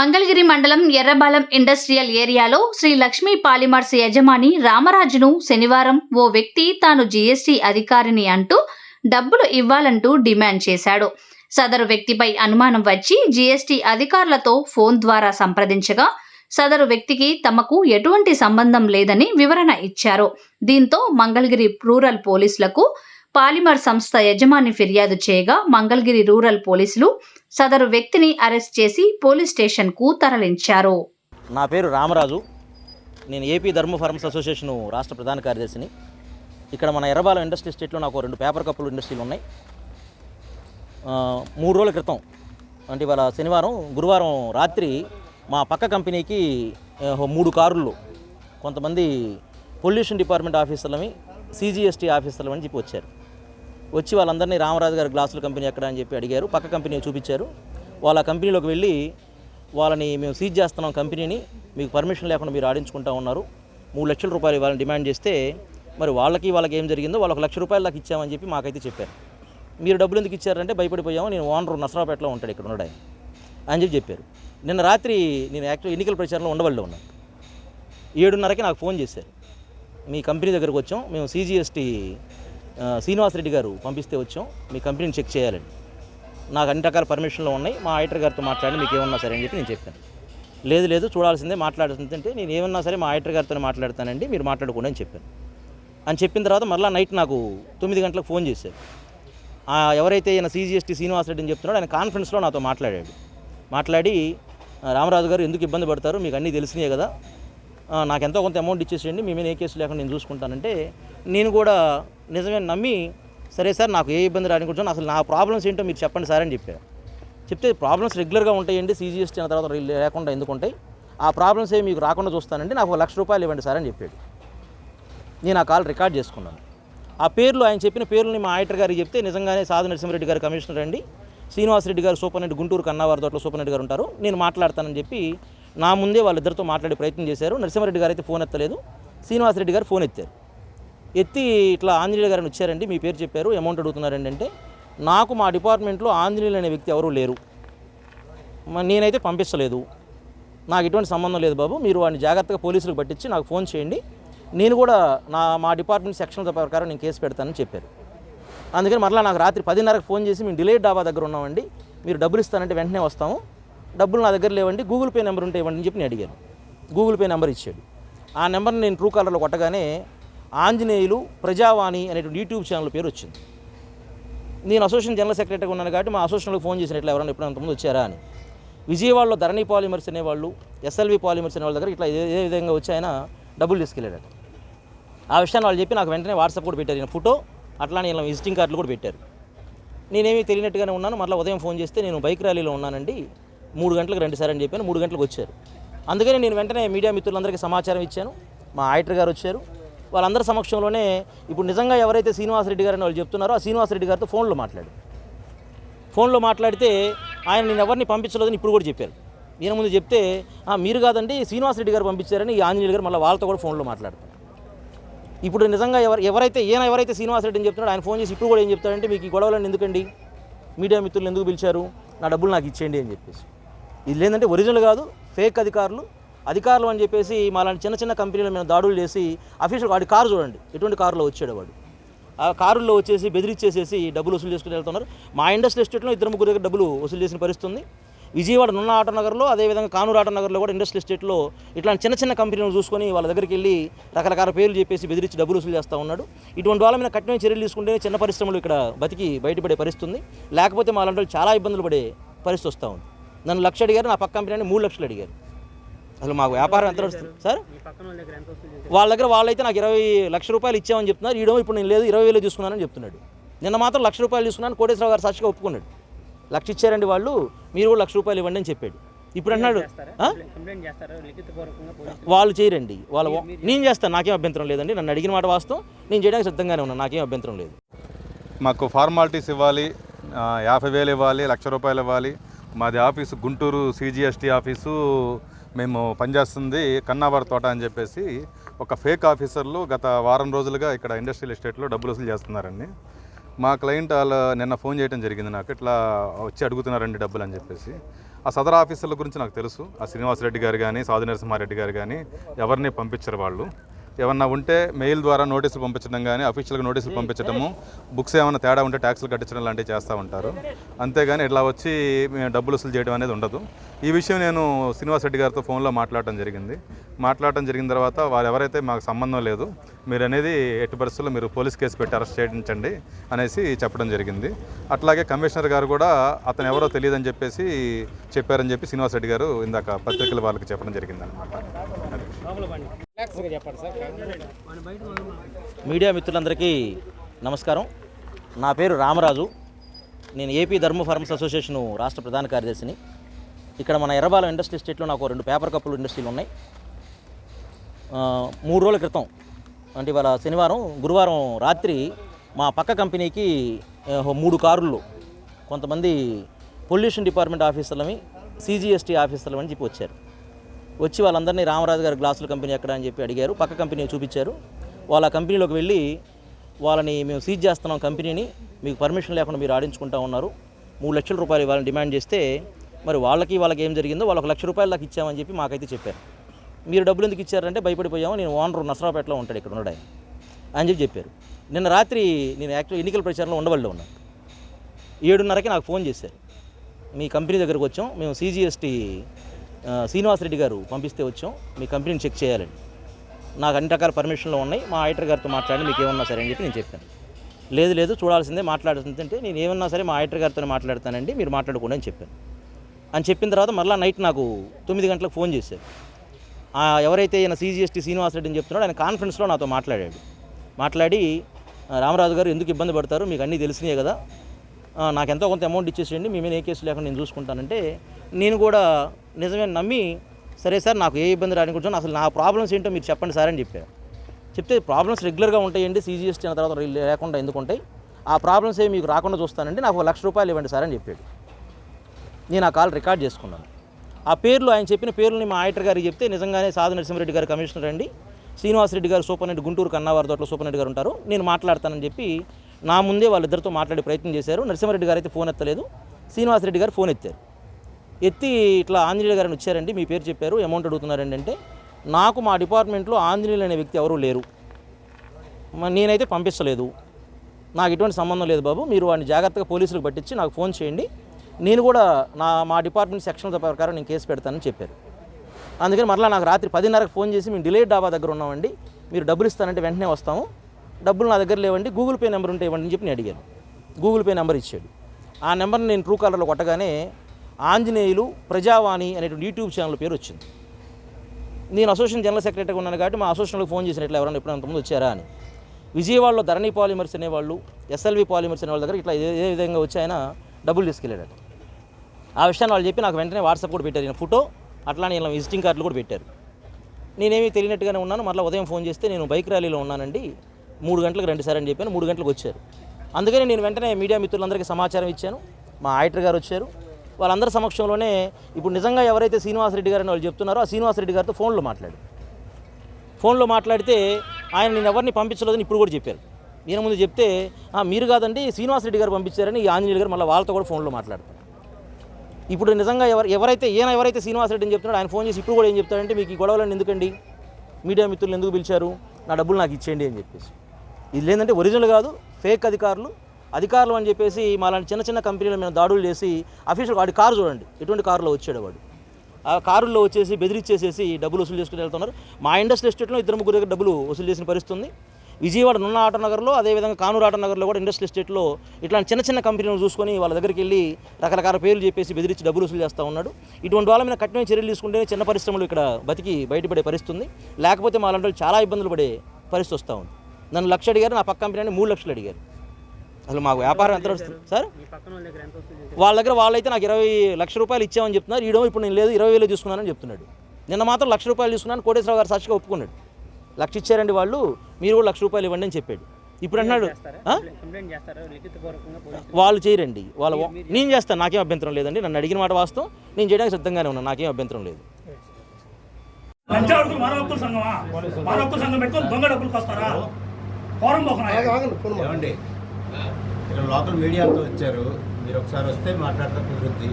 మంగళగిరి మండలం ఎర్రబాలెం ఇండస్ట్రియల్ ఏరియాలో శ్రీ లక్ష్మీ పాలిమర్స్ యజమాని రామరాజును శనివారం ఓ వ్యక్తి తాను జీఎస్టీ అధికారిని అంటూ డబ్బులు ఇవ్వాలంటూ డిమాండ్ చేశాడు. సదరు వ్యక్తిపై అనుమానం వచ్చి జీఎస్టీ అధికారులతో ఫోన్ ద్వారా సంప్రదించగా సదరు వ్యక్తికి తమకు ఎటువంటి సంబంధం లేదని వివరణ ఇచ్చారు. దీంతో మంగళగిరి రూరల్ పోలీసులకు పాలిమర్ సంస్థ యజమాని ఫిర్యాదు చేయగా మంగళగిరి రూరల్ పోలీసులు సదరు వ్యక్తిని అరెస్ట్ చేసి పోలీస్ స్టేషన్కు తరలించారు. నా పేరు రామరాజు. నేను ఏపీ ధర్మ ఫార్మస్ అసోసియేషన్ రాష్ట్ర ప్రధాన కార్యదర్శిని. ఇక్కడ మన ఎర్రబాలం ఇండస్ట్రీ స్టేట్లో నాకు రెండు పేపర్ కప్పులు ఇండస్ట్రీలు ఉన్నాయి. మూడు రోజుల క్రితం అంటే ఇవాళ శనివారం గురువారం రాత్రి మా పక్క కంపెనీకి మూడు కారుల్లో కొంతమంది పొల్యూషన్ డిపార్ట్మెంట్ ఆఫీసర్లని సీజీఎస్టీ ఆఫీసర్లని చెప్పి వచ్చారు. వచ్చి వాళ్ళందరినీ రామరాజు గారి గ్లాసుల కంపెనీ ఎక్కడ అని చెప్పి అడిగారు. పక్క కంపెనీ చూపించారు. వాళ్ళ కంపెనీలోకి వెళ్ళి వాళ్ళని మేము సీజ్ చేస్తున్నాం కంపెనీని. మీకు పర్మిషన్ లేకుండా మీరు ఆడించుకుంటా ఉన్నారు. మూడు లక్షల రూపాయలు వాళ్ళని డిమాండ్ చేస్తే మరి వాళ్ళకి వాళ్ళకి ఏం జరిగిందో వాళ్ళకి లక్ష రూపాయలు దాకా ఇచ్చామని చెప్పి మాకైతే చెప్పారు. మీరు డబ్బులు ఎందుకు ఇచ్చారంటే భయపడిపోయాము. నేను ఓనర్ నసరాపేటలో ఉంటాడు ఇక్కడ ఉన్నాడు అని చెప్పి చెప్పారు. నిన్న రాత్రి నేను యాక్చువల్ ఎన్నికల ప్రచారంలో ఉండవల్లో ఉన్నాను. ఏడున్నరకి నాకు ఫోన్ చేశారు. మీ కంపెనీ దగ్గరకు వచ్చాం. మేము సీజీఎస్టీ శ్రీనివాసరెడ్డి గారు పంపిస్తే వచ్చాం. మీ కంపెనీని చెక్ చేయాలండి. నాకు అన్ని రకాల పర్మిషన్లు ఉన్నాయి. మా ఆడిటర్ గారితో మాట్లాడి మీకు ఏమన్నా సరే అని చెప్పి నేను చెప్పాను. లేదు లేదు చూడాల్సిందే మాట్లాడాల్సిందే అంటే నేను ఏమన్నా సరే మా ఆడిటర్ గారితో మాట్లాడతానండి మీరు మాట్లాడుకోండి అని చెప్పాను. అని చెప్పిన తర్వాత మరలా నైట్ నాకు తొమ్మిది గంటలకు ఫోన్ చేశారు. ఎవరైతే ఈయన సీజీఎస్టీ శ్రీనివాసరెడ్డి అని చెప్తున్నాడో ఆయన కాన్ఫరెన్స్లో నాతో మాట్లాడాడు. మాట్లాడి రామరాజు గారు ఎందుకు ఇబ్బంది పడతారు? మీకు అన్నీ తెలిసినాయి కదా. నాకు ఎంతో కొంత అమౌంట్ ఇచ్చేసేయండి. మీ మీద ఏ కేసు లేకుండా నేను చూసుకుంటానంటే నేను కూడా నిజమే నమ్మి సరే సార్ నాకు ఏ ఇబ్బంది రానికుంటున్నాను అసలు నా ప్రాబ్లమ్స్ ఏంటో మీరు చెప్పండి సార్ అని చెప్పారు చెప్తే ప్రాబ్లమ్స్ రెగ్యులర్గా ఉంటాయండి సీజీఎస్టీ అయిన తర్వాత లేకుండా ఎందుకు ఉంటాయి? ఆ ప్రాబ్లమ్స్ ఏమి మీకు రాకుండా చూస్తానండి నాకు ఒక లక్ష రూపాయలు ఇవ్వండి సార్ అని చెప్పాడు. నేను ఆ కాల్ రికార్డ్ చేసుకున్నాను. ఆ పేర్లు ఆయన చెప్పిన పేర్లని మా ఆడిటర్ గారికి చెప్తే నిజంగానే సాధు నరసింహరెడ్డి గారు కమిషనర్ అండి శ్రీనివాసరెడ్డి గారు సూపరింటెండెంట్ గుంటూరు కన్నావారి తోటలో సూపరింటెండెంట్ గారు ఉంటారు నేను మాట్లాడతానని చెప్పి నా ముందే వాళ్ళిద్దరితో మాట్లాడే ప్రయత్నం చేశారు. నరసింహారెడ్డి గారు అయితే ఫోన్ ఎత్తలేదు శ్రీనివాసరెడ్డి గారు ఫోన్ ఎత్తారు. ఎత్తి ఇట్లా ఆంజనేయులు గారిని వచ్చారండి మీ పేరు చెప్పారు అమౌంట్ అడుగుతున్నారండి అంటే నాకు మా డిపార్ట్మెంట్లో ఆంజనేయులు అనే వ్యక్తి ఎవరూ లేరు. నేనైతే పంపించలేదు నాకు ఎటువంటి సంబంధం లేదు బాబు మీరు వాడిని జాగ్రత్తగా పోలీసులకు పట్టించి నాకు ఫోన్ చేయండి. నేను కూడా నా మా డిపార్ట్మెంట్ సెక్షన్ ప్రకారం నేను కేసు పెడతానని చెప్పారు. అందుకని మరలా నాకు రాత్రి పదిన్నరకు ఫోన్ చేసి మేము డిలేడ్ డాబా దగ్గర ఉన్నామండి మీరు డబ్బులు ఇస్తానంటే వెంటనే వస్తాము. డబ్బులు నా దగ్గర లేవండి గూగుల్ పే నెంబర్ ఉంటే ఇవ్వండి అని చెప్పి నేను అడిగాను. గూగుల్ పే నెంబర్ ఇచ్చాడు. ఆ నెంబర్ని నేను ట్రూ కాలర్లో కొట్టగానే ఆంజనేయులు ప్రజావాణి అనేటువంటి యూట్యూబ్ ఛానల్ పేరు వచ్చింది. నేను అసోసియేషన్ జనరల్ సెక్రటరీగా ఉన్నాను కాబట్టి మా అసోసియేషన్లో ఫోన్ చేసినట్లు ఎవరైనా ఎప్పుడైనా అంతకుముందు వచ్చారా అని. విజయవాడలో ధరణి పాలిమర్స్ అనేవాళ్ళు ఎస్ఎల్వి పాలిమర్స్ అనే వాళ్ళ దగ్గర ఇట్లా ఏ విధంగా వచ్చి ఆయన డబ్బులు తీసుకెళ్ళాడట. ఆ విషయాన్ని వాళ్ళు చెప్పి నాకు వెంటనే వాట్సాప్ కూడా పెట్టారు. ఈయన ఫోటో అట్లానే ఇలా విజిటింగ్ కార్డులు కూడా పెట్టారు. నేనేమీ తెలియనట్టుగానే ఉన్నాను. మళ్ళీ ఉదయం ఫోన్ చేస్తే నేను బైక్ ర్యాలీలో ఉన్నానండి. మూడు గంటలకు రెండు సార్ అని చెప్పాను. మూడు గంటలకు వచ్చారు. అందుకని నేను వెంటనే మీడియా మిత్రులందరికీ సమాచారం ఇచ్చాను. మా ఆడిటర్ గారు వచ్చారు. వాళ్ళందరి సమక్షంలోనే ఇప్పుడు నిజంగా ఎవరైతే శ్రీనివాసరెడ్డి గారు అని వాళ్ళు చెప్తున్నారో ఆ శ్రీనివాసరెడ్డి గారితో ఫోన్లో మాట్లాడు. ఫోన్లో మాట్లాడితే ఆయన నేను ఎవరిని పంపించలేదని ఇప్పుడు కూడా చెప్పారు. ఈయన ముందు చెప్తే మీరు కాదండి శ్రీనివాసరెడ్డి గారు పంపించారని ఈ ఆంజనేయులు గారు మళ్ళీ వాళ్ళతో కూడా ఫోన్లో మాట్లాడతారు. ఇప్పుడు నిజంగా ఎవరు ఎవరైతే ఈయన ఎవరైతే శ్రీనివాసరెడ్డి అని చెప్తున్నాడో ఆయన ఫోన్ చేసి ఇప్పుడు కూడా ఏం చెప్తాడంటే మీకు ఈ గొడవలను ఎందుకండి? మీడియా మిత్రులు ఎందుకు పిలిచారు? నా డబ్బులు నాకు ఇచ్చేయండి అని చెప్పేసి. ఇది లేదంటే ఒరిజినల్ కాదు ఫేక్ అధికారులు అధికారులు అని చెప్పేసి మాలాంటి చిన్న చిన్న కంపెనీల మీద దాడులు చేసి అఫీషియల్ వాడి కారు చూడండి. ఎటువంటి కారులో వచ్చాడు వాడు? ఆ కారుల్లో వచ్చేసి బెదిరించేసేసి డబ్బులు వసూలు చేసుకుని వెళ్తున్నారు. మా ఇండస్ట్రీ ఎస్టేట్లో ఇద్దరు ముగ్గురు దగ్గర డబ్బులు వసూలు చేసిన పరిస్థితుంది. విజయవాడ నున్న ఆటో నగర్లో అదేవిధంగా కానూరు ఆటో నగర్లో కూడా ఇండస్ట్రీ ఎస్టేట్లో ఇట్లాంటి చిన్న చిన్న కంపెనీలు చూసుకొని వాళ్ళ దగ్గరికి వెళ్ళి రకరకాల పేర్లు చెప్పేసి బెదిరించి డబ్బులు వసూలు చేస్తూ ఉన్నాడు. ఇటువంటి వాళ్ళ మీద కఠిన చర్యలు తీసుకుంటే చిన్న పరిశ్రమలు ఇక్కడ బతికి బయటపడే పరిస్థితుంది. లేకపోతే మా లాంటి చాలా ఇబ్బందులు పడే పరిస్థితి వస్తూ ఉంది. నన్ను లక్ష అడిగారు నా పక్క కంపెనీ మూడు లక్షలు అడిగారు. అసలు మాకు వ్యాపారం ఎంత నడుస్తుంది? సార్? వాళ్ళ దగ్గర వాళ్ళైతే నాకు ఇరవై లక్ష రూపాయలు ఇచ్చామని చెప్తున్నారు. ఈడో ఇప్పుడు నేను లేదు ఇరవై వేలు తీసుకున్నానని చెప్తున్నాడు. నిన్న మాత్రం లక్ష రూపాయలు తీసుకున్నాను కోటేశ్వరరావు గారు సాక్షిగా ఒప్పుకున్నాడు. లక్ష ఇచ్చారండి వాళ్ళు మీరు కూడా లక్ష రూపాయలు ఇవ్వండి అని చెప్పాడు. ఇప్పుడు అన్నాడు ఆ? కంప్లైంట్ చేస్తారా? లిఖితపూర్వకంగా పోలీసు వాళ్ళు చేయరండి. వాళ్ళ నేను చేస్తాను నాకేం అభ్యంతరం లేదండి. నన్ను అడిగిన మాట వాస్తవం. నేను చేయడానికి సిద్ధంగానే ఉన్నాను నాకేం అభ్యంతరం లేదు. మాకు ఫార్మాలిటీస్ ఇవ్వాలి యాభై వేలు ఇవ్వాలి లక్ష రూపాయలు ఇవ్వాలి. మాది ఆఫీసు గుంటూరు సిజిఎస్టీ ఆఫీసు మేము పనిచేస్తుంది కన్నావర్ తోట అని చెప్పేసి ఒక ఫేక్ ఆఫీసర్లు గత వారం రోజులుగా ఇక్కడ ఇండస్ట్రియల్ ఎస్టేట్లో డబ్బులు వసూలు చేస్తున్నారండి. మా క్లయింట్ వాళ్ళు నిన్న ఫోన్ చేయడం జరిగింది నాకు. ఇట్లా వచ్చి అడుగుతున్నారండి డబ్బులు అని చెప్పేసి. ఆ సదర్ ఆఫీసర్ల గురించి నాకు తెలుసు. ఆ శ్రీనివాసరెడ్డి గారు కానీ సాధు నరసింహారెడ్డి గారు కానీ ఎవరిని పంపించరు వాళ్ళు. ఏమన్నా ఉంటే మెయిల్ ద్వారా నోటీసులు పంపించడం కానీ అఫీషియల్గా నోటీసులు పంపించడము బుక్స్ ఏమైనా తేడా ఉంటే ట్యాక్సులు కట్టించడం లాంటివి చేస్తూ ఉంటారు. అంతేగాని ఇట్లా వచ్చి మేము డబ్బులు వసూలు చేయడం అనేది ఉండదు. ఈ విషయం నేను శ్రీనివాస్ రెడ్డి గారితో ఫోన్లో మాట్లాడటం జరిగింది. మాట్లాడటం జరిగిన తర్వాత వారు ఎవరైతే మాకు సంబంధం లేదు మీరు అనేది ఎట్టి పరిస్థితుల్లో మీరు పోలీస్ కేసు పెట్టి అరెస్ట్ చేయించండి అనేసి చెప్పడం జరిగింది. అట్లాగే కమిషనర్ గారు కూడా అతను ఎవరో తెలియదని చెప్పేసి చెప్పారని చెప్పి శ్రీనివాస్ రెడ్డి గారు ఇందాక పత్రికల వాళ్ళకి చెప్పడం జరిగింది అనమాట మీడియా మిత్రులందరికీ నమస్కారం. నా పేరు రామరాజు. నేను ఏపీ ధర్మ ఫార్మ్స్ అసోసియేషన్ రాష్ట్ర ప్రధాన కార్యదర్శిని. ఇక్కడ మన ఎర్రబాలం ఇండస్ట్రీ స్టేట్లో నాకు రెండు పేపర్ కప్పులు ఇండస్ట్రీలు ఉన్నాయి. మూడు రోజుల క్రితం అంటే ఇవాళ శనివారం గురువారం రాత్రి మా పక్క కంపెనీకి మూడు కారుల్లో కొంతమంది పొల్యూషన్ డిపార్ట్మెంట్ ఆఫీసర్లని సీజీఎస్టీ ఆఫీసర్లు అని చెప్పి వచ్చారు. వచ్చి వాళ్ళందరినీ రామరాజు గారి గ్లాసుల కంపెనీ ఎక్కడ అని చెప్పి అడిగారు. పక్క కంపెనీ చూపించారు. వాళ్ళ కంపెనీలోకి వెళ్ళి వాళ్ళని మేము సీజ్ చేస్తున్నాం కంపెనీని. మీకు పర్మిషన్ లేకుండా మీరు ఆడించుకుంటా ఉన్నారు. మూడు లక్షల రూపాయలు ఇవ్వాలని డిమాండ్ చేస్తే మరి వాళ్ళకి వాళ్ళకి ఏం జరిగిందో వాళ్ళకి ఒక లక్ష రూపాయలు దాకా ఇచ్చామని చెప్పి మాకైతే చెప్పారు. మీరు డబ్బులు ఎందుకు ఇచ్చారంటే భయపడిపోయాము. నేను ఓనర్ నసరాపేటలో ఉంటాడు ఇక్కడ ఉన్నాడు అని చెప్పి చెప్పారు. నిన్న రాత్రి నేను యాక్చువల్ ఎన్నికల ప్రచారంలో ఉండవల్లో ఉన్నాను. ఏడున్నరకి నాకు ఫోన్ చేశారు. మీ కంపెనీ దగ్గరకు వచ్చాం. మేము సీజీఎస్టీ శ్రీనివాసరెడ్డి గారు పంపిస్తే వచ్చాం. మీ కంపెనీని చెక్ చేయాలండి. నాకు అన్ని రకాల పర్మిషన్లు ఉన్నాయి. మా ఆడిటర్ గారితో మాట్లాడి మీకు ఏమన్నా సరే అని చెప్పి నేను చెప్పాను. లేదు లేదు చూడాల్సిందే మాట్లాడుతుంది అంటే నేను ఏమన్నా సరే మా ఆడిటర్ గారితో మాట్లాడతానండి. మీరు మాట్లాడకుండా అని చెప్పాను. అని చెప్పిన తర్వాత మళ్ళీ నైట్ నాకు తొమ్మిది గంటలకు ఫోన్ చేశారు. ఎవరైతే ఈయన సీజీఎస్టీ శ్రీనివాసరెడ్డి అని చెప్తున్నాడో ఆయన కాన్ఫరెన్స్లో నాతో మాట్లాడాడు. మాట్లాడి రామరాజు గారు ఎందుకు ఇబ్బంది పడతారు? మీకు అన్నీ తెలిసినాయి కదా. నాకు ఎంతో కొంత అమౌంట్ ఇచ్చేసేయండి. మీ మీద ఏ కేసు లేకుండా నేను చూసుకుంటానంటే నేను కూడా నిజమే నమ్మి సరే సార్ నాకు ఏ ఇబ్బంది రాని కూర్చొని అసలు నా ప్రాబ్లమ్స్ ఏంటో మీరు చెప్పండి సార్ అని చెప్పాను చెప్తే ప్రాబ్లమ్స్ రెగ్యులర్గా ఉంటాయండి. సీజీఎస్టీ అయిన తర్వాత లేకుండా ఎందుకు ఉంటాయి? ఆ ప్రాబ్లమ్స్ ఏమి మీకు రాకుండా చూస్తానండి నాకు ఒక లక్ష రూపాయలు ఇవ్వండి సార్ అని చెప్పాడు. నేను ఆ కాల్ రికార్డ్ చేసుకున్నాను. ఆ పేర్లు ఆయన చెప్పిన పేర్లని మా ఆడిటర్ గారికి చెప్తే నిజంగానే సాధు నరసింహారెడ్డి గారు కమిషనర్ అండి శ్రీనివాసరెడ్డి గారు సూపరింటెండెంట్ గుంటూరు కన్నవారి తోటలో సూపరింటెండెంట్ గారు ఉంటారు. నేను మాట్లాడతానని చెప్పి నా ముందే వాళ్ళిద్దరితో మాట్లాడే ప్రయత్నం చేశారు. నరసింహారెడ్డి గారు అయితే ఫోన్ ఎత్తలేదు. శ్రీనివాసరెడ్డి గారు ఫోన్ ఎత్తారు. ఎత్తి ఇట్లా ఆంజనేయులు గారిని వచ్చారండి మీ పేరు చెప్పారు అమౌంట్ అడుగుతున్నారండి అంటే నాకు మా డిపార్ట్మెంట్లో ఆంజనేయులు అనే వ్యక్తి ఎవరూ లేరు. నేనైతే పంపించలేదు. నాకు ఎటువంటి సంబంధం లేదు బాబు మీరు వాడిని జాగ్రత్తగా పోలీసులకు పట్టించి నాకు ఫోన్ చేయండి. నేను కూడా నా మా డిపార్ట్మెంట్ సెక్షన్ ప్రకారం నేను కేసు పెడతానని చెప్పారు. అందుకని మరలా నాకు రాత్రి పదిన్నరకు ఫోన్ చేసి మేము డిలే డాబా దగ్గర ఉన్నామండి మీరు డబ్బులు ఇస్తానంటే వెంటనే వస్తాము. డబ్బులు నా దగ్గర లేవండి గూగుల్ పే నెంబర్ ఉంటే ఇవ్వండి అని చెప్పి నేను అడిగాను. గూగుల్ పే నెంబర్ ఇచ్చాడు. ఆ నెంబర్ని నేను ట్రూ కాలర్లో కొట్టగానే ఆంజనేయులు ప్రజావాణి అనేటువంటి యూట్యూబ్ ఛానల్ పేరు వచ్చింది. నేను అసోసియేషన్ జనరల్ సెక్రటరీగా ఉన్నాను కాబట్టి మా అసోసియేషన్లకు ఫోన్ చేసినట్లు ఎవరైనా ఎప్పుడు అంతకుముందు వచ్చారా అని. విజయవాడలో ధరణి పాలిమర్స్ అనేవాళ్ళు ఎస్ఎల్వి పాలిమర్స్ అనే వాళ్ళ దగ్గర ఇట్లా ఏ విధంగా వచ్చి ఆయన డబ్బులు తీసుకెళ్ళాడట ఆ విషయాన్ని వాళ్ళు చెప్పి నాకు వెంటనే వాట్సాప్ కూడా పెట్టారు. నేను ఫోటో అట్లానే ఇలా విజిటింగ్ కార్డులు కూడా పెట్టారు. నేనేమీ తెలియనట్టుగానే ఉన్నాను. మళ్ళీ ఉదయం ఫోన్ చేస్తే నేను బైక్ ర్యాలీలో ఉన్నానండి. మూడు గంటలకు రెండు సార్ అని చెప్పాను మూడు గంటలకు వచ్చారు. అందుకని నేను వెంటనే మీడియా మిత్రులందరికీ సమాచారం ఇచ్చాను. మా ఆడిటర్ గారు వచ్చారు. వాళ్ళందరి సమక్షంలోనే ఇప్పుడు నిజంగా ఎవరైతే శ్రీనివాసరెడ్డి గారు అని వాళ్ళు చెప్తున్నారో ఆ శ్రీనివాసరెడ్డి గారితో ఫోన్లో మాట్లాడు ఫోన్లో మాట్లాడితే ఆయన నేను ఎవరిని పంపించలేదని ఇప్పుడు కూడా చెప్పారు. ఈయన ముందు చెప్తే మీరు కాదండి శ్రీనివాసరెడ్డి గారు పంపించారని ఈ ఆంజనేయులు గారు మళ్ళీ వాళ్ళతో కూడా ఫోన్లో మాట్లాడతారు. ఇప్పుడు నిజంగా ఎవరు ఎవరైతే ఈయన ఎవరైతే శ్రీనివాసరెడ్డి అని చెప్తున్నాడు ఆయన ఫోన్ చేసి ఇప్పుడు కూడా ఏం చెప్తాడంటే మీకు ఈ గొడవలను ఎందుకండి? మీడియా మిత్రులు ఎందుకు పిలిచారు? నా డబ్బులు నాకు ఇచ్చేయండి అని చెప్పేసి. ఇది లేదంటే ఒరిజినల్ కాదు ఫేక్ అధికారులు అధికారులు అని చెప్పేసి మాలాంటి చిన్న చిన్న కంపెనీల మీద దాడులు చేసి అఫీషియల్ వాడి కారు చూడండి ఎటువంటి కారులో వచ్చాడు వాడు. ఆ కారుల్లో వచ్చేసి బెదిరిచ్చేసేసి డబ్బులు వసూలు చేసుకుని వెళ్తున్నారు. మా ఇండస్ట్రీ ఎస్టేట్లో ఇద్దరు ముగ్గురు దగ్గర డబ్బులు వసూలు చేసిన పరిస్థితి ఉంది విజయవాడ నున్న ఆటనగర్లో అదేవిధంగా కానూరు ఆటనగర్లో కూడా ఇండస్ట్రీ ఎస్టేట్లో ఇట్లాంటి చిన్న చిన్న కంపెనీలు చూసుకొని వాళ్ళ దగ్గరికి వెళ్ళి రకరకాల పేర్లు చెప్పేసి బెదిరించి డబ్బులు వసూలు చేస్తూ ఉన్నాడు. ఇటువంటి వాళ్ళ మీద కఠినమైన చర్యలు తీసుకుంటే చిన్న పరిశ్రమలు ఇక్కడ బతికి బయటపడే పరిస్థితి ఉంది లేకపోతే మా లాంటి చాలా ఇబ్బందులు పడే పరిస్థితి వస్తూ ఉంది. నన్ను లక్ష అడిగారు నా పక్క కంపెనీ మూడు లక్షలు అడిగారు. అసలు మాకు వ్యాపారం ఎంత నడుస్తుంది? సార్? మీ పక్కన వాళ్ళ దగ్గర ఎంత వసూలు చేశారు వాళ్ళ దగ్గర వాళ్ళైతే నాకు ఇరవై లక్ష రూపాయలు ఇచ్చామని చెప్తున్నారు. ఈడో ఇప్పుడు నేను లేదు ఇరవై వేలు తీసుకున్నానని చెప్తున్నాడు. నిన్న మాత్రం లక్ష రూపాయలు తీసుకున్నాను కోటేశ్వరరావు గారు సాక్షిగా ఒప్పుకున్నాడు. లక్ష ఇచ్చారండి వాళ్ళు మీరు కూడా లక్ష రూపాయలు ఇవ్వండి అని చెప్పాడు. ఇప్పుడు అంటున్నాడు చేస్తారా? "ఆ? కంప్లైంట్ చేస్తారా? లిఖితపూర్వకంగా పోలీసులు వాళ్ళు చేయరండి. వాళ్ళ నేను చేస్తాను నాకేం అభ్యంతరం లేదండి. నన్ను అడిగిన మాట వాస్తవం. నేను చేయడానికి సిద్ధంగానే ఉన్నాను నాకేం అభ్యంతరం లేదు. లంచా అడుగులు మానవ హక్కుల సంఘమా? మానవ హక్కుల సంఘం పెట్టుకొని దొంగ డబ్బులకు వస్తారా? ఇక్కడ లోకల్ మీడియా అంతా వచ్చారు. మీరు ఒకసారి వస్తే మాట్లాడతా కుదురుద్ది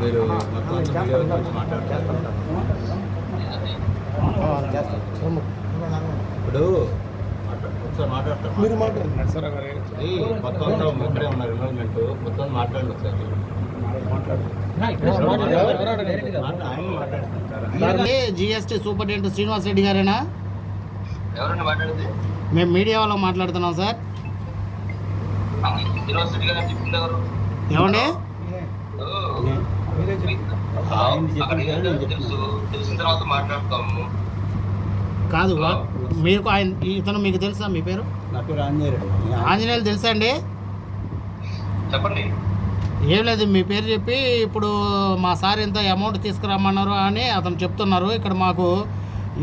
మీరు మాట్లాడతారు. ఇప్పుడు ఒకసారి మాట్లాడతారు మీరు మాట్లాడండి. మొత్తం అంతా ఇక్కడే ఉన్నారు మొత్తం మాట్లాడండి ఒకసారి. జిఎస్టీ సూపరింటెండెంట్ శ్రీనివాస్ రెడ్డి గారేనా? ఎవరండి మాట్లాడింది? మేము మీడియా వాళ్ళం మాట్లాడుతున్నాం సార్. ఏమండి? కాదు మీకు ఆయన ఇతను మీకు తెలుసా? మీ పేరు? నా పేరు ఆంజనేయుడు ఆంజనేయులు తెలుసా అండి? చెప్పండి. ఏం లేదు మీ పేరు చెప్పి ఇప్పుడు మా సార్ ఎంత అమౌంట్ తీసుకురమ్మన్నారు అని అతను చెప్తున్నారు. ఇక్కడ మాకు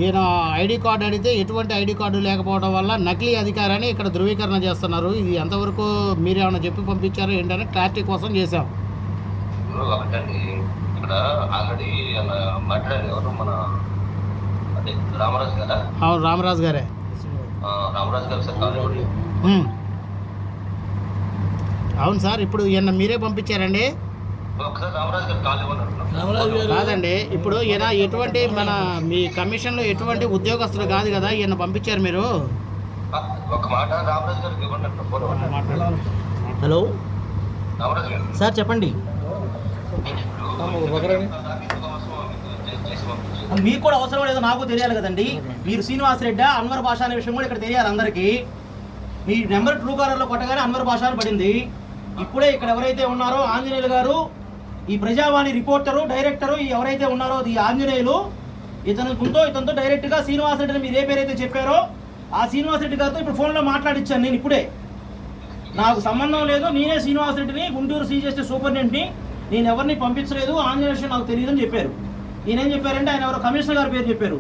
ఈయన ఐడి కార్డు అడిగితే ఎటువంటి ఐడి కార్డు లేకపోవడం వల్ల నకిలీ అధికారి అని ఇక్కడ ధృవీకరణ చేస్తున్నారు. ఇది ఎంతవరకు మీరు ఏమైనా చెప్పి పంపించారో ఏంటని క్లారిటీ కోసం చేశాం. ఒకటండి ఇక్కడ ఆల్రెడీ అలా మాట్లాడారు ఎవరు? మన అదే రామరాజు గారా? అవును రామరాజు గారే. రామరాజు సార్. అవును సార్ ఇప్పుడు ఈయన మీరే పంపించారండి. కాదండి ఇప్పుడు ఈయన ఎటువంటి మన మీ కమిషన్లో ఎటువంటి ఉద్యోగస్తులు కాదు కదా ఈయన పంపించారు మీరు? ఒక మాట. హలో? రామరాజు గారు. సార్ చెప్పండి. మీకు కూడా అవసరం లేదో నాకు తెలియాలి కదండి. మీరు శ్రీనివాస్ రెడ్డి అన్వర్ భాష అనే విషయం కూడా ఇక్కడ తెలియాలి అందరికీ. మీ నెంబర్ ట్రూ కాలర్లో కొట్టగానే అన్వర్ భాష అని పడింది. ఇప్పుడే ఇక్కడ ఎవరైతే ఉన్నారో ఆంజనేయులు గారు ఈ ప్రజావాణి రిపోర్టరు డైరెక్టరు ఎవరైతే ఉన్నారో ఈ ఆంజనేయులు. ఇతను ఉందో ఇతనితో డైరెక్ట్గా శ్రీనివాస్ రెడ్డిని మీరు ఏ పేరైతే చెప్పారో ఆ శ్రీనివాస్ రెడ్డి గారితో ఇప్పుడు ఫోన్లో మాట్లాడించాను నేను ఇప్పుడే. నాకు సంబంధం లేదు నేనే శ్రీనివాస్ రెడ్డిని గుంటూరు సీజెస్టీ సూపరింటెండెంట్ని. నేను ఎవరిని పంపించలేదు ఆంజనేయ నాకు తెలియదని చెప్పారు. నేనేం చెప్పారంటే ఆయన ఎవరో కమిషనర్ గారి పేరు చెప్పారు.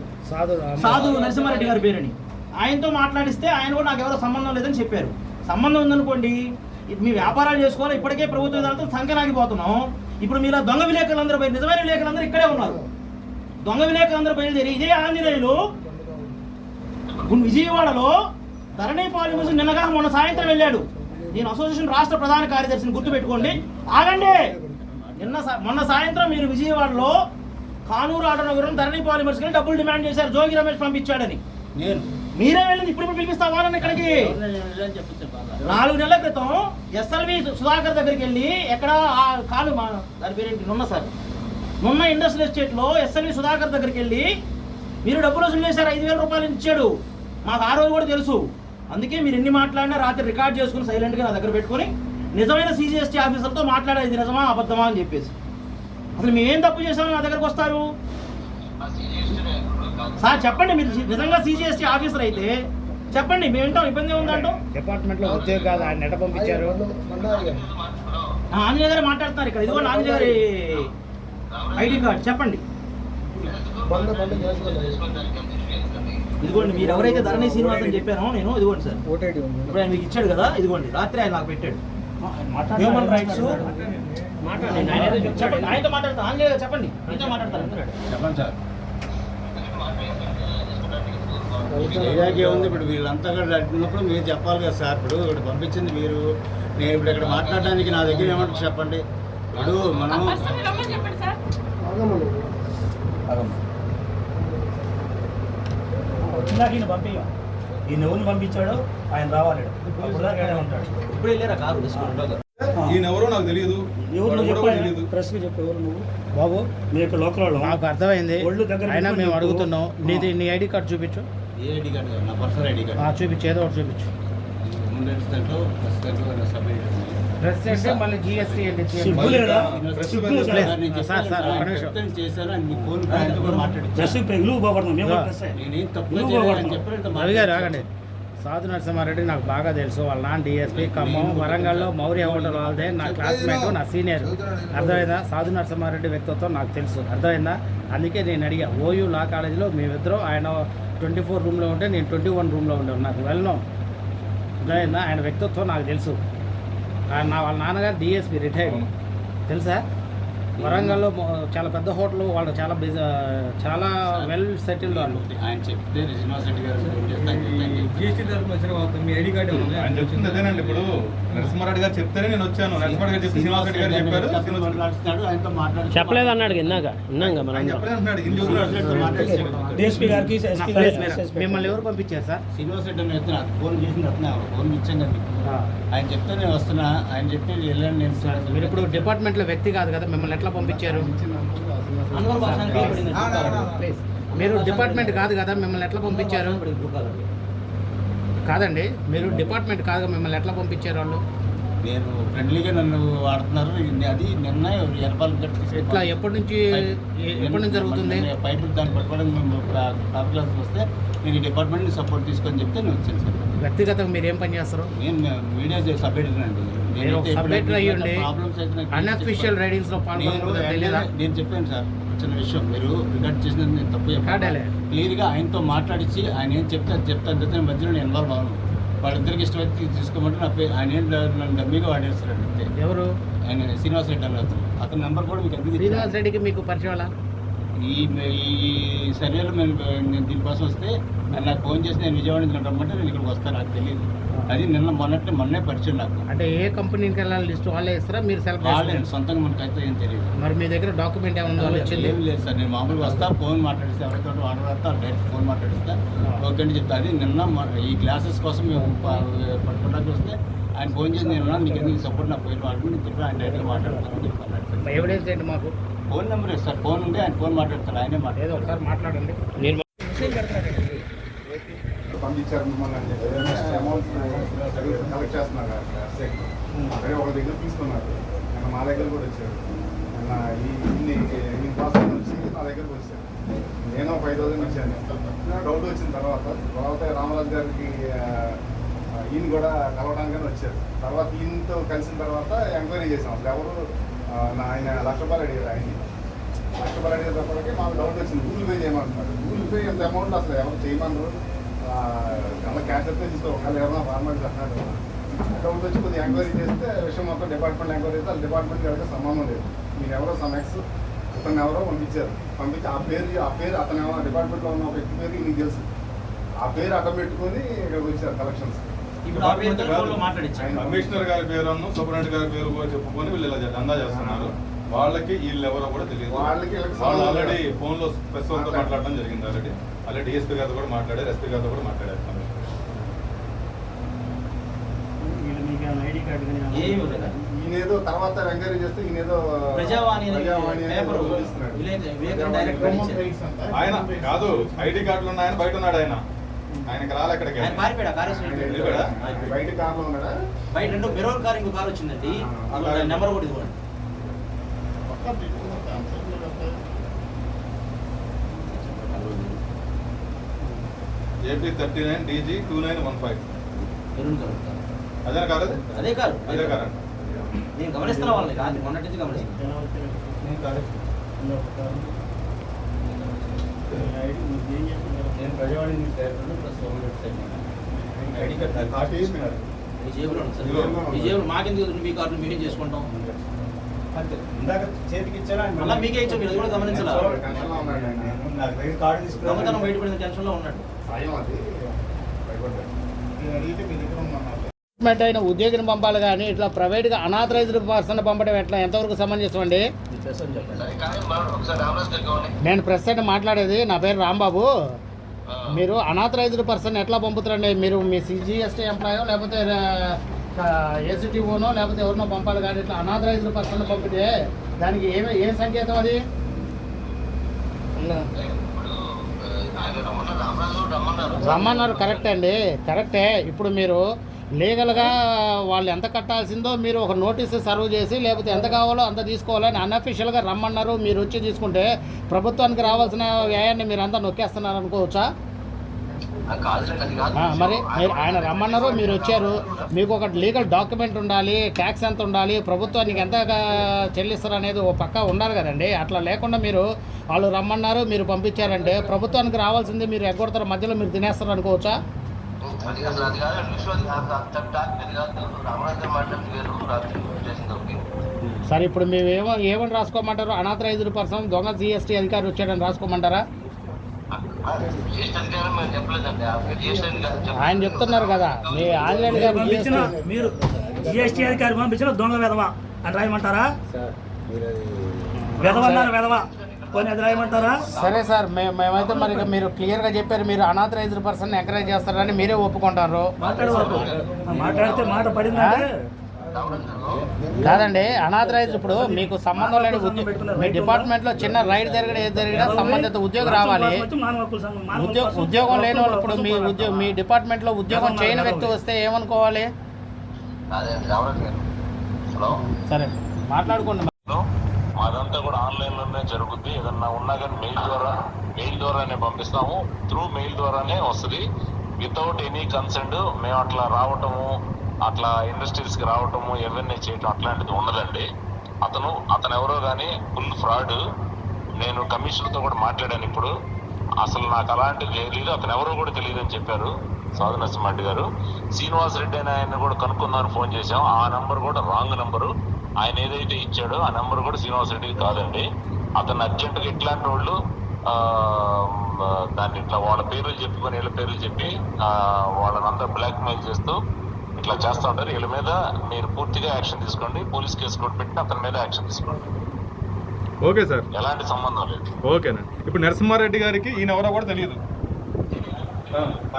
సాధు నరసింహారెడ్డి గారి పేరని. ఆయనతో మాట్లాడిస్తే ఆయన కూడా నాకు ఎవరో సంబంధం లేదని చెప్పారు. సంబంధం ఉందనుకోండి మీ వ్యాపారాలు చేసుకోవాలి ఇప్పటికే ప్రభుత్వ విధానంతో సంఖ్యలాగిపోతున్నాం ఇప్పుడు మీరు దొంగ దొంగ విలేకరులందరూ బయలు నిజమైన విలేకరులందరూ ఇక్కడే ఉన్నారు. దొంగ విలేకరులందరూ బయలుదేరి ఇదే ఆంజనేయులు. విజయవాడలో ధరణి పాలిమస్ నిన్నగా మొన్న సాయంత్రం వెళ్ళాడు. నేను అసోసియేషన్ రాష్ట్ర ప్రధాన కార్యదర్శిని గుర్తుపెట్టుకోండి. ఆగండి. నిన్న మొన్న సాయంత్రం మీరు విజయవాడలో కానూరు ఆటోనగరం ధరణి పాలిమర్స్కి డబ్బులు డిమాండ్ చేశారు. జోగి రమేష్ పంపించాడని. నేను మీరే వెళ్ళింది ఇప్పుడు ఇప్పుడు పిలిపిస్తావా? నన్ను ఇక్కడికి? నాలుగు నెలల క్రితం ఎస్ఎల్వి సుధాకర్ దగ్గరికి వెళ్ళి ఎక్కడ ఆ కాలు మా దాని పేరేంటి? నున్న సార్. నున్న ఇండస్ట్రియల్ ఎస్టేట్లో ఎస్ఎల్వి సుధాకర్ దగ్గరికి వెళ్ళి మీరు డబ్బులు వసూలు చేశారు ఐదు వేల రూపాయలు ఇచ్చాడు. మాకు ఆ రోజు కూడా తెలుసు. అందుకే మీరు ఎన్ని మాట్లాడినా రాత్రి రికార్డ్ చేసుకుని సైలెంట్గా నా దగ్గర పెట్టుకొని నిజమైన సీజీఎస్టీ ఆఫీసర్తో మాట్లాడేది ఇది నిజమా అబద్ధమా అని చెప్పేసి. అసలు మేమేం తప్పు చేసామని నా దగ్గరకు వస్తారు? సార్ చెప్పండి మీరు నిజంగా సీజీఎస్టీ ఆఫీసర్ అయితే చెప్పండి మేము వింటాం ఇబ్బంది ఉందంటాం డిపార్ట్మెంట్లో ఉద్యోగాలు ఆయన నెట పంపించారు? ఆ, ఆంజనేయ గారు మాట్లాడుతున్నారు ఇక్కడ. ఇదిగోండి ఆంజనేయ గారి ఐడి కార్డ్ చెప్పండి. ఇదిగోండి మీరు ఎవరైతే ధరణి శ్రీనివాస్ అని చెప్పానో నేను ఇదిగోండి సార్. ఇప్పుడు ఆయన మీకు ఇచ్చాడు కదా ఇదిగోండి రాత్రి ఆయన నాకు పెట్టాడు. హ్యూమన్ రైట్స్ చెప్పండి. ఆయనతో మాట్లాడతాను ఆంజనేయ గారు చెప్పండి. మీతో మాట్లాడతాను చెప్పండి సార్. ఏరియాకే ఉంది. ఇప్పుడు వీళ్ళంతా కూడా అడిగినప్పుడు మీరు చెప్పాలి కదా సార్. ఇప్పుడు ఇక్కడ పంపించింది మీరు. నేను ఇప్పుడు ఇక్కడ మాట్లాడడానికి నా దగ్గర ఏమంటారు చెప్పండి. ఇప్పుడు మనం ఇందాక ఈయన పంపించాం. ఈయన ఎవరిని పంపించాడో ఆయన రావాలి. అప్పుడు దాకా ఈయనే ఉంటాడు. ఇప్పుడు వెళ్ళారా కారు? తీసుకుంటా ఈయన ఎవరో నాకు తెలియదు. ఎవరు చెప్పు ఎవరు నువ్వు? బాబు మీ యొక్క లోకల్ వాళ్ళు. మాకు అర్థమైంది. ఒళ్ళు దగ్గర అయినా మేము. అడుగుతున్నాం. నీది నీ ఐడి కార్డు చూపించు. ఏ ఐడి కార్డు కాదు, నా పర్సనల్ ఐడి ఆ, కార్డు చూపించు ఏదో ఒకటి చూపించు. ముందు ఎడిస్టెంట్ ప్రెసిడెంట్ సబ్మిట్ ప్రెస్ అంటే మళ్ళీ జిఎస్టీ ఏంటి సిగ్గు లేదా సిగ్గు లేదు. లేదా? సార్, సార్, ఒక్క నిమిషం. చేశాను అని మీ ఫోన్ ఆయనతో కూడా మాట్లాడించాను ప్రెస్ పెగులు పోబడతాం మేము కూడా ఇదిగో. ప్రెస్సే. నేనేం తప్పు నువ్వు చేయలేదు పోగొడతావు. అని చెప్పారు ఇంత రవి గారు మాట్లాడించాను. ఆగండి. సాధు నరసింహారెడ్డి నాకు బాగా తెలుసు. వాళ్ళ నాన్న డిఎస్పీ ఖమ్మం వరంగల్లో మౌర్య హోటల్ వాళ్ళదే. నా క్లాస్మేట్ నా సీనియర్ అర్థమైందా? సాధు నరసింహారెడ్డి వ్యక్తిత్వం నాకు తెలుసు. అర్థమైందా? అందుకే నేను అడిగా ఓయూ లా కాలేజీలో మేమిద్దరం ఆయన ట్వంటీ ఫోర్ రూమ్లో ఉంటే నేను ట్వంటీ వన్ రూమ్లో ఉండే నాకు వెళ్ళను అర్థమైందా? ఆయన వ్యక్తిత్వం నాకు తెలుసు. ఆయన నా వాళ్ళ నాన్నగారు డిఎస్పీ రిటైర్డ్ తెలుసా? వరంగల్లో చాలా పెద్ద హోటల్ వాళ్ళు చాలా బిజీ చాలా వెల్ సెటిల్డ్ వాళ్ళు. ఆయన చెప్తే శ్రీనివాస్ రెడ్డి గారు జిఎస్టీ తరఫున వచ్చిన మీ ఐడి కార్డు ఆయన చెప్తుంది అదేనండి. ఇప్పుడు నరసింహారెడ్డి గారు చెప్తేనే నేను వచ్చాను. నరసింహారెడ్డి గారు శ్రీనివాస్ రెడ్డి గారు చెప్పారు. చెప్పి మాట్లాడుతున్నాడు. ఆయనతో మాట్లాడుతున్నాడు. చెప్పలేదు అన్నాడు ఇందాక. మనం చెప్పలేదు అంటున్నాడు డిఎస్పీ గారికి ఎస్పీ గారికి మిమ్మల్ని ఎవరు పంపించారు సార్? శ్రీనివాస్ రెడ్డి అని చెప్తున్నా ఫోన్ చేసింది అతనే. ఫోన్ ఇచ్చాం కదా మీకు. ఆయన చెప్తే నేను వస్తున్నా. ఆయన చెప్పి వెళ్ళండి నేను మీరు ఇప్పుడు డిపార్ట్మెంట్లో వ్యక్తి కాదు కదా. మిమ్మల్ని ఎట్లా పంపించారు? ప్లీజ్. మీరు డిపార్ట్మెంట్ కాదు కదా. మిమ్మల్ని ఎట్లా పంపించారు? కాదండి మీరు డిపార్ట్మెంట్ కాదు మిమ్మల్ని ఎట్లా పంపించారు వాళ్ళు? నేను ఫ్రెండ్లీగా నన్ను వాడుతున్నారు. అది నిన్న కట్టి ఇట్లా ఎప్పటి నుంచి ఎప్పటి నుంచి జరుగుతుంది? పైపు దాన్ని పట్టుకోవడం మేము టాప్ క్లాస్ వస్తే నేను ఈ డిపార్ట్మెంట్ని సపోర్ట్ తీసుకొని చెప్తే నేను వచ్చాను సార్. వ్యక్తిగతంగా మీరు ఏం పని చేస్తారు? నేను మీడియా సబ్మిటర్ అండి. మీరు ఒక subeditor అయ్యి ఉండి ప్రాబ్లమ్స్ అయితే నాకు అన్అఫిషియల్ రైడింగ్స్లో నేను పాల్గొనకూడదు తెలియదా? నేను చెప్పాను సార్. చిన్న విషయం. మీరు రికార్డ్ చేసినది నేను తప్పు చెప్పాను. క్లియర్గా ఆయనతో మాట్లాడించి ఆయన ఏం చెప్తే అది చెప్తాను అంతే నేను మధ్యలో నేను ఇన్వాల్వ్ అవ్వను. వాళ్ళిద్దరికి ఇష్టమైతే తీసుకోమంటే నా ఆయన ఏం నన్ను డమ్మీగా వాడేస్తాడు అంతే. ఎవరు? ఆయన శ్రీనివాస్ రెడ్డి అన్న అతను. అతని నెంబర్ కూడా మీకు శ్రీనివాస్ రెడ్డికి మీకు పరిచయం? ఈ ఈ సర్వేలో మేము నేను దీనికోసం వస్తే ఆయన నాకు ఫోన్ చేసి నేను విజయవాడ నుంచి రమ్మంటే నేను ఇక్కడికి వస్తాను నాకు తెలియదు. అది నిన్న మొన్నట్టే మొన్నే పరిచయం నాకు. అంటే ఏ కంపెనీకి వెళ్ళాలి లిస్ట్ వాళ్ళే ఇస్తారా? మీరు సెలెక్ట్ వాళ్ళే సొంతంగా మనకైతే ఏం తెలియదు. మరి మీ దగ్గర డాక్యుమెంట్ వాళ్ళు వచ్చింది? ఏం లేదు సార్ నేను మామూలుగా వస్తా ఫోన్ మాట్లాడిస్తే ఎవరితో ఆర్డర్ వస్తా డైరెక్ట్ ఫోన్ మాట్లాడిస్తా. ఓకే అని చెప్తా. అది నిన్న మొ- ఈ క్లాసెస్ కోసం మేము పట్టుకోవడానికి వస్తే ఆయన ఫోన్ చేసి నేను నీకు? ఎందుకు సపోర్ట్ నా పేరు వాడుకుని చెప్పి ఆయన డైరెక్ట్గా మాట్లాడతాను. ఎవిడెన్స్ ఏంటి మాకు? ఫోన్ నెంబర్ ఇస్తారు ఫోన్ ఉంటే ఆయన ఫోన్ మాట్లాడతాడు. ఆయనే ఒకసారి మాట్లాడండి. నేను పంపించారు మిమ్మల్ని అని చెప్పి. అమౌంట్ కలెక్ట్ చేస్తున్నారు అదే ఒక దగ్గర తీసుకున్నారు. నిన్న మా దగ్గర కూడా వచ్చారు. నిన్న ఈ ఇన్ని ఇన్ని ప్రాసెస్ వచ్చి నా దగ్గరకు వచ్చారు. నేను ఫైవ్ థౌసండ్ ఇచ్చాను డౌట్ వచ్చిన తర్వాత తర్వాత రామరాజు గారికి ఈయన కూడా కలవడానికని వచ్చారు. తర్వాత ఈయనతో కలిసిన తర్వాత ఎంక్వైరీ చేసాం అసలు ఎవరు ఆయన లక్ష రూపాయలు అడిగారు ఆయన్ని. లక్ష రూపాయలు అడిగేటప్పటికి మాకు డౌట్ వచ్చింది. గూగుల్ పే చేయమంటున్నారు. గూగుల్ పే ఎంత అమౌంట్ అసలు ఎవరు చేయమన్నారు అలా క్యాష్ అయితే తీసుకో ఒకవేళ ఎవరైనా ఫార్మాలిటీస్ అన్నారు డౌట్ వచ్చి కొద్దిగా ఎంక్వైరీ చేస్తే విషయం మొత్తం డిపార్ట్మెంట్ ఎంక్వైరీ చేస్తే వాళ్ళ డిపార్ట్మెంట్ ఎవరికీ సంబంధం లేదు. మీరు ఎవరో సమ్ ఎక్స్ అతను ఎవరో పంపించారు. పంపించి ఆ పేరు ఆ పేరు అతను ఎవరో డిపార్ట్మెంట్లో ఉన్న ఒక వ్యక్తి పేరు నీకు తెలుసు. ఆ పేరు అడ్డం పెట్టుకొని ఇక్కడికి వచ్చారు కలెక్షన్స్ కమిషనర్ గారి పేరు సూపరింటెండెంట్ గారి పేరు కూడా చెప్పుకొని వీళ్ళు ఇలా దందా చేస్తున్నారు. వాళ్ళకి వీళ్ళు ఎవరో కూడా తెలియదు. వాళ్ళకి వాళ్ళు ఆల్రెడీ లేదు. ఫోన్లో ప్రెస్ వాళ్ళతో మాట్లాడడం జరిగింది ఆల్రెడీ ఆల్రెడీ డిఎస్పీ గారితో కూడా మాట్లాడారు ఎస్పీ గారితో కూడా మాట్లాడారు. ఈయనేదో తర్వాత ఎంక్వైరీ చేస్తే ఈయనేదో ప్రజావాణి. ఆయన కాదు ఐడి కార్డులు ఉన్న ఆయన బయట ఉన్నాడు ఆయన. ఆయనకి రాలే ఇక్కడికి ఆయన పారిపోయాడు ఆ కారు? బయట కార్లో ఉన్నాడా? బయట రెండు మెరూన్ కార్ ఇంకో కార్ వచ్చిందండి. నెంబర్ కూడా ఇదిగోండి AP thirty nine DG two nine one five. Car car. అదే కాదు అది? అదే కారు అదే కాదు. నేను గమనిస్తున్నా వాళ్ళని రాత్రి మొన్నటి నుంచి గమనిస్తున్నా. నేను Prajavani news director ID card మీ జేబులో ఉంది సార్. ఇదిగో. మీ జేబులో మాకెందుకు మీ కార్డులు మేమేం చేసుకుంటాం? ఇందాక చేతికి ఇచ్చారా ఆయన మళ్ళా మీకే ఇచ్చాం మీరు అది కూడా గమనించాలా. టెన్షన్లో ఉన్నాడు ఆయన. నేను నాకు దగ్గర కార్డు దొంగతనం తీసుకున్నాను బయటపడిన టెన్షన్లో ఉన్నాడు. సాయం అది. భయపడ్డాడు నేను అడిగితే మీ దగ్గర ఉన్నాను గవర్నమెంట్ అయిన ఉద్యోగిని పంపాలి కానీ ఇట్లా ప్రైవేట్గా అనాథరైజ్డ్ పర్సన్ పంపడం ఎట్లా? ఎంతవరకు సమంజసం అండి. నేను ప్రెసిడెంట్ మాట్లాడేది నా పేరు రాంబాబు. మీరు అనాథరైజ్డ్ పర్సన్ ఎట్లా పంపుతారండి? మీరు మీ సిజిఎస్టీ ఎంప్లాయో లేకపోతే ఏసీటీఓనో లేకపోతే ఎవరినో పంపాలి కానీ ఇట్లా అనాథరైజ్డ్ పర్సన్ పంపితే దానికి ఏమి ఏం సంకేతం అది? రమ్మన్నారు రమ్మన్నారు కరెక్ట్ అండి. కరెక్టే. ఇప్పుడు మీరు లీగల్గా వాళ్ళు ఎంత కట్టాల్సిందో మీరు ఒక నోటీసు సర్వ్ చేసి లేకపోతే ఎంత కావాలో అంత తీసుకోవాలని అన్అఫీషియల్గా రమ్మన్నారు. మీరు వచ్చి తీసుకుంటే ప్రభుత్వానికి రావాల్సిన వ్యయాన్ని మీరు అంతా నొక్కేస్తున్నారు అనుకోవచ్చా మరి మీరు ఆయన రమ్మన్నారు మీరు వచ్చారు. మీకు ఒక లీగల్ డాక్యుమెంట్ ఉండాలి ట్యాక్స్ ఎంత ఉండాలి ప్రభుత్వానికి ఎంత చెల్లిస్తారు అనేది ఓ పక్క ఉండాలి కదండి. అట్లా లేకుండా మీరు వాళ్ళు రమ్మన్నారు మీరు పంపించారంటే ప్రభుత్వానికి రావాల్సింది మీరు ఎగ్గొడతారు మధ్యలో మీరు తినేస్తారు అనుకోవచ్చా? సరే ఇప్పుడు మేము ఏమో ఏమని రాసుకోమంటారు? అనాథరైజ్డ్ పర్సన్ దొంగ జిఎస్టీ అధికారి వచ్చాడని రాసుకోమంటారా? ఆయన చెప్తున్నారు కదా మీ గారు పంపించిన మీరు జిఎస్టీ అధికారి పంపించిన దొంగ వెధవ అని రాయమంటారా? వెధవ అన్నారు వెధవ. సరే సార్ మే- మేమైతే మరి మీరు క్లియర్గా చెప్పారు మీరు అనాథరైజ్డ్ పర్సన్ ఎంకరేజ్ చేస్తారని మీరే ఒప్పుకుంటారు. మాట్లాడితే మాట పడిందంటే కాదండి అనాథరైజ్డ్ ఇప్పుడు మీకు సంబంధం లేని ఉద్యోగం మీ డిపార్ట్మెంట్లో చిన్న రైడ్ జరిగిన ఏది జరిగినా సంబంధిత ఉద్యోగం రావాలి. ఉద్యోగ లేని వాళ్ళు ఇప్పుడు మీ ఉద్యోగం మీ డిపార్ట్మెంట్లో ఉద్యోగం చేయని వ్యక్తి వస్తే ఏమనుకోవాలి? సరే మాట్లాడుకోండి. హలో అదంతా కూడా ఆన్లైన్లోనే జరుగుద్ది. ఏదన్నా ఉన్నా కానీ మెయిల్ ద్వారా మెయిల్ ద్వారానే పంపిస్తాము. త్రూ మెయిల్ ద్వారానే వస్తుంది. వితౌట్ ఎనీ కన్సెంట్ మేము అట్లా రావటము అట్లా ఇండస్ట్రీస్కి రావటము ఎవరిని చేయటం అట్లాంటిది ఉండదండి. అతను అతను ఎవరో కానీ ఫుల్ ఫ్రాడ్. నేను కమిషన్తో కూడా మాట్లాడాను ఇప్పుడు. అసలు నాకు అలాంటిది తెలియదు అతను ఎవరో కూడా తెలియదు అని చెప్పారు సాధు నరసింహారెడ్డి గారు. శ్రీనివాస్ రెడ్డి అనే ఆయన కూడా కనుక్కుందామని ఫోన్ చేశాం. ఆ నెంబర్ కూడా రాంగ్ నెంబరు. ఆయన ఏదైతే ఇచ్చాడో ఆ నెంబర్ కూడా శ్రీనివాస్ రెడ్డికి కాదండి. అతను అర్జెంటుగా ఇట్లాంటి వాళ్ళు దాన్ని ఇట్లా వాళ్ళ పేర్లు చెప్పుకొని వీళ్ళ పేర్లు చెప్పి వాళ్ళని వాళ్ళనంతా బ్లాక్మెయిల్ చేస్తూ ఇట్లా చేస్తూ ఉంటారు. వీళ్ళ మీద మీరు పూర్తిగా యాక్షన్ తీసుకోండి. పోలీస్ కేసు కూడా పెట్టి అతని మీద యాక్షన్ తీసుకోండి. Okay sir. ఎలాంటి సంబంధం లేదు. ఓకేనండి ఇప్పుడు నరసింహారెడ్డి గారికి ఈయన ఎవరో కూడా తెలియదు.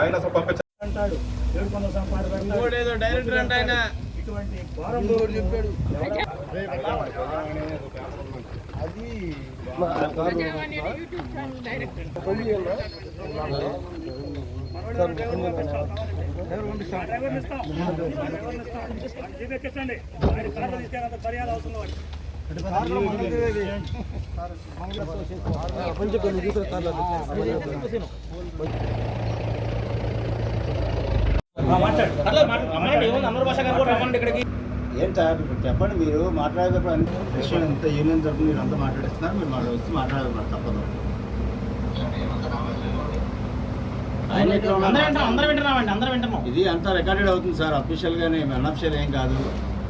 ఆయన. డైరెక్టర్ అంటే ఆయన ఇటువంటి చెప్పాడు. డ్రైవర్ని ఇస్తాం జీపెక్కించండి ఆయన కార్లో మాట్లాడు. భాష గారు కూడా రమ్మనండి ఇక్కడికి. ఏం సార్ ఇప్పుడు చెప్పండి మీరు మాట్లాడేటప్పుడు అన్ని విషయం ఎంత యూనియన్ తరఫున మీరు అంతా మాట్లాడిస్తున్నారు మీరు మాకు వచ్చి మాట్లాడాలి తప్పదు. ఇది అంతా రికార్డెడ్ అవుతుంది సార్ అఫీషియల్ గానే అన్అఫిషియల్ ఏం కాదు.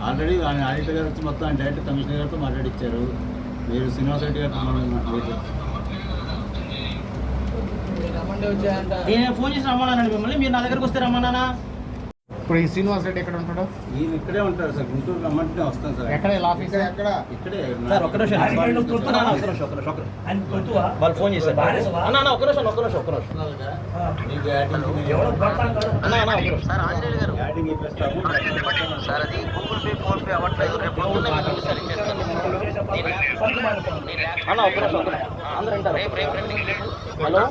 ఆల్రెడీ ఆయన ఆడిటర్ గారు వచ్చి మొత్తం ఆయన డైరెక్ట్ కమిషనర్ గారితో మాట్లాడిచ్చారు. మీరు శ్రీనివాస్ రెడ్డి గారితో మాట్లాడి- నేను ఫోన్ చేసి రమ్మన్నానండి మిమ్మల్ని. మీరు నా దగ్గరకు వస్తే రమ్మన్నానా? ఇప్పుడు ఈ శ్రీనివాస్ రెడ్డి ఎక్కడ ఉంటాడు? ఈయన ఇక్కడే ఉంటారు సార్ గుంటూరు రమ్మంటే వస్తాను సార్. ఎక్కడ ఇలా ఆఫీస్ ఇక్కడే సార్ ఒక్క నిమిషం. ఒక్క నిమిషం ఒక్క నిమిషం వాళ్ళు ఫోన్ చేశారు? అన్న అన్న ఒక్క నిమిషం ఒక్క నిమిషం ఒక్క నిమిషం. మీకు యాడింగ్ ఎవడో కొడతా అంటాడు అన్న అన్న ఒక్క నిమిషం. యాడింగ్ ఇప్పిస్తాము సార్ అది గూగుల్ పే ఫోన్ పే అవ్వట్లేదు. రేపు పొద్దున్నే మీకు ఒకసారి ఇచ్చేస్తాను. అన్న ఒక్క నిమిషం ఒక్క నిమిషం. అందరూ రేపు రేపు రండి హలో?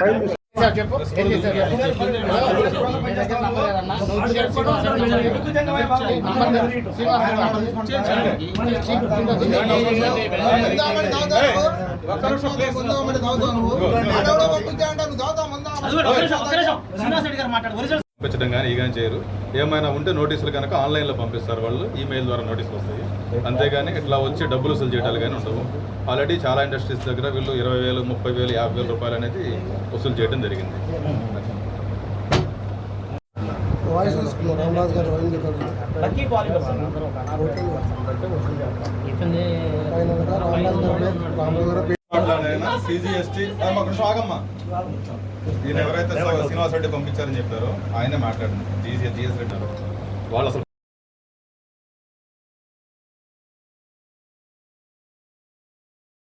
సార్ చెప్పు ఏం చేశారు చెప్పు. మీ దగ్గర నంబర్ ఏదన్నా? నోట్ చేసి శ్రీనివాస్ రెడ్డి గారు నంబర్ లేదు. శ్రీనివాస్ రెడ్డి అది కూడా ఒక్క నిమిషం ఒక్క నిమిషం శ్రీనివాస్ రెడ్డి గారు మాట్లాడు పంపించడం కానీ ఈ కానీ చేయరు. ఏమైనా ఉంటే నోటీసులు కనుక ఆన్లైన్లో పంపిస్తారు వాళ్ళు ఈమెయిల్ ద్వారా నోటీసులు వస్తాయి. అంతేగాని ఇట్లా వచ్చి డబ్బులు వసూలు చేయటాలు కానీ ఉండవు. ఆల్రెడీ చాలా ఇండస్ట్రీస్ దగ్గర వీళ్ళు ఇరవై వేలు ముప్పై వేలు యాభై వేల రూపాయలు అనేది వసూలు చేయడం జరిగింది. సిజిఎస్టీ. ఆగమ్మా ఈయన ఎవరైతే శ్రీనివాస్ రెడ్డి పంపించారని చెప్పారో ఆయనే మాట్లాడండి జీసీ జిఎస్ రెడ్డి వాళ్ళు అసలు